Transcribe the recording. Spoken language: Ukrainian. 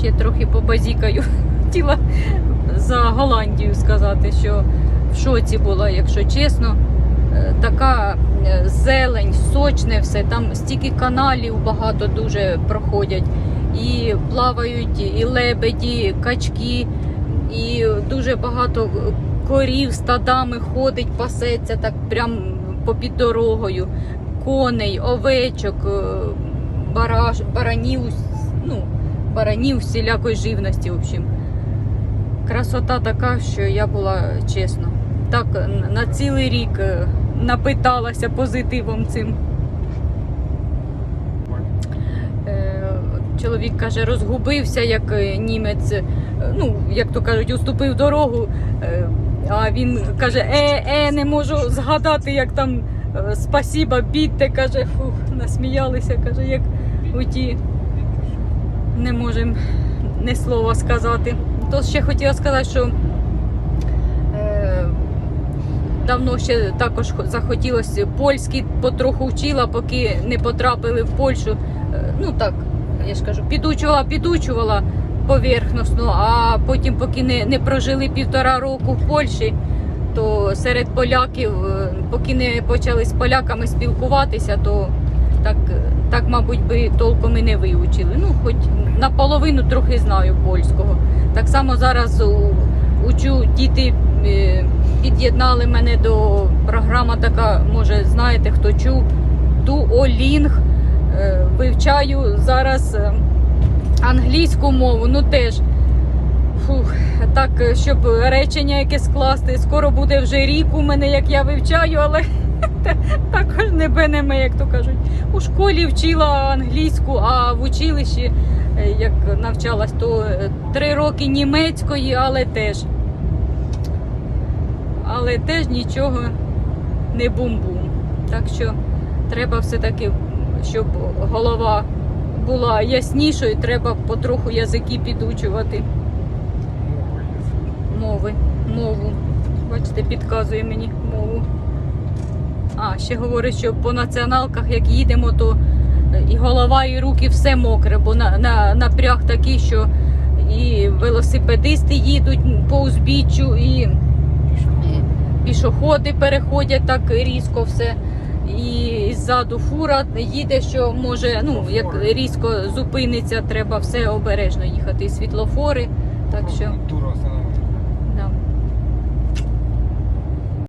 ще трохи побазікаю. Хотіла за Голландію сказати, що в шоці була, якщо чесно. Е, Така е, зелень, сочне все, там стільки каналів багато дуже проходять. І плавають і лебеді, качки, і дуже багато корів стадами ходить, пасеться так прям попід дорогою. Коней, овечок, е, бараш, баранів, ну, баранів всілякої живності, в общем. Красота така, що я була чесно. Так на цілий рік е, напиталася позитивом цим. Е, Чоловік каже, розгубився, як е, німець, ну, як то кажуть, уступив дорогу. А він каже, е, е, не можу згадати, як там спасіба, бідте, каже, фух, насміялися, каже, як у ті не можемо ні слова сказати. То ще хотіла сказати, що е, давно ще також захотілося польський потроху вчила, поки не потрапили в Польщу. Е, ну так, я ж кажу, підучувала, підучувала поверхносно, а потім, поки не, не прожили півтора року в Польщі, то серед поляків, е, поки не почали з поляками спілкуватися, то так, так мабуть, би толком і не вивчили. Ну, хоч наполовину трохи знаю польського. Так само зараз учу діти е, під'єднали мене до програма така, може, знаєте, хто чув, Duoling. Е, Вивчаю зараз е, англійську мову, ну теж. Фух, так, щоб речення яке скласти. Скоро буде вже рік у мене, як я вивчаю, але також не бенеме, як то кажуть. У школі вчила англійську, а в училищі, е, як навчалась, то е, три роки німецької, але теж. Але теж нічого не бум-бум. Так що треба все-таки, щоб голова була яснішою, треба потроху язики підучувати мови, мову. Бачите, підказує мені мову. А, ще говорить, що по націоналках, як їдемо, то е, і голова, і руки все мокре, бо на, на, напряг такий, що і велосипедисти їдуть по узбіччю, і пішоходи переходять так різко все. І ззаду фура їде, що може, ну, як різко зупиниться, треба все обережно їхати. І світлофори. Так що.